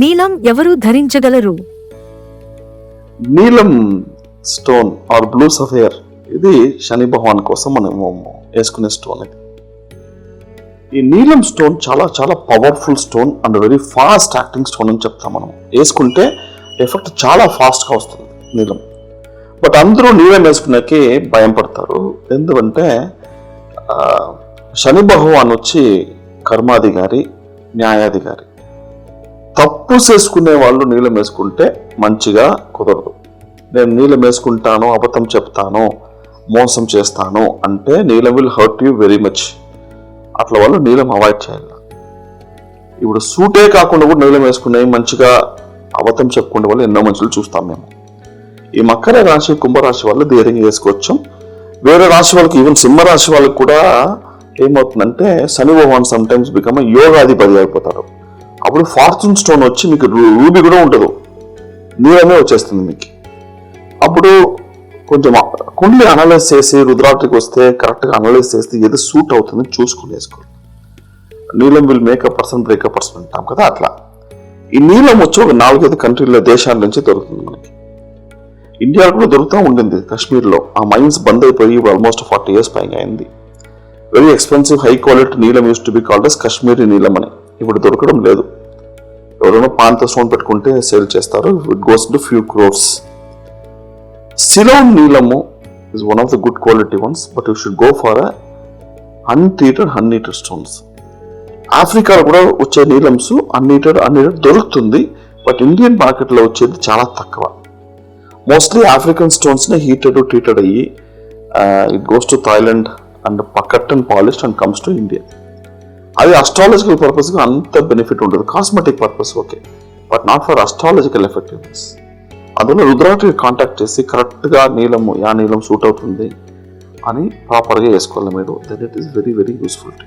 నీలం ఎవరు ధరించగలరు? నీలం స్టోన్ ఆర్ బ్లూ సఫేర్ ఇది శని భగవాన్ కోసం మనం వేసుకునే స్టోన్ ఇది. ఈ నీలం స్టోన్ చాలా చాలా powerful stone and very fast acting stone అని చెప్తాం మనం. వేసుకుంటే ఎఫెక్ట్ చాలా ఫాస్ట్గా వస్తుంది నీలం. బట్ అందరూ నీలం వేసుకున్నాకే భయం పడతారు. ఎందుకంటే శని భగవాన్ వచ్చి కర్మాధికారి న్యాయాధికారి. తప్పు వేసుకునే వాళ్ళు నీళ్ళం వేసుకుంటే మంచిగా కుదరదు. నేను నీళ్ళం వేసుకుంటాను అబద్ధం చెప్తాను మోసం చేస్తాను అంటే నీలం will hurt you very much అట్లా వాళ్ళు నీలం అవాయిడ్ చేయాలి. ఇప్పుడు సూటే కాకుండా కూడా నీలం వేసుకునే మంచిగా అబద్ధం చెప్పుకునే వాళ్ళు ఎన్నో మనుషులు చూస్తాం మేము. ఈ మకర రాశి కుంభరాశి వాళ్ళు ధైర్యంగా వేసుకోవచ్చు వేరే రాశి వాళ్ళకి ఈవెన్ సింహరాశి వాళ్ళకి కూడా ఏమవుతుందంటే Shani Bhagwan some times become యోగాధిపతి అయిపోతారు. అప్పుడు ఫార్చ్యూన్ స్టోన్ వచ్చి మీకు రూ- రూబీ కూడా ఉండదు నీలమే వచ్చేస్తుంది మీకు. అప్పుడు కొంచెం కుండ్లీ అనలైజ్ చేసి రుద్రాత్రికి వస్తే కరెక్ట్గా అనలైజ్ చేస్తే ఏది సూట్ అవుతుందో చూసుకుని వేసుకోండి. నీలం will make a person break a person అంటాం కదా అట్లా. ఈ నీలం వచ్చి ఒక నాలుగైదు కంట్రీల దేశాల నుంచి దొరుకుతుంది మనకి. ఇండియాలో కూడా దొరుకుతూ ఉండింది కాశ్మీర్లో. ఆ మైన్స్ బంద్ అయిపోయి ఆల్మోస్ట్ ఫార్టీ ఇయర్స్ పైగా అయింది. వెరీ ఎక్స్పెన్సివ్ హై క్వాలిటీ నీలం use to be called as Kashmiri నీలం అని ఇప్పుడు దొరకడం లేదు. ఎవరైనా పాంత స్టోన్ పెట్టుకుంటే సేల్ చేస్తారు. It goes to few crores Ceylon నీలము is one of the good quality ones but you should go for a untreated unheated stones ఆఫ్రికాలో కూడా వచ్చే నీలమ్స్ అన్నీటెడ్ అన్నీటెడ్ దొరుకుతుంది బట్ ఇండియన్ మార్కెట్లో వచ్చేది చాలా తక్కువ. మోస్ట్లీ ఆఫ్రికన్ స్టోన్స్నే హీటెడ్ ట్రీటెడ్ అయ్యి it goes to Thailand and cut and polished and comes to India అది అస్ట్రాలజికల్ పర్పస్కి అంత బెనిఫిట్ ఉండదు. Cosmetic purpose okay but not for astrological effectiveness అందులో రుద్రాకి కాంటాక్ట్ చేసి కరెక్ట్గా నీలము యా నీలం సూట్ అవుతుంది అని ప్రాపర్గా వేసుకోవాలి మీరు. Then it is very very useful to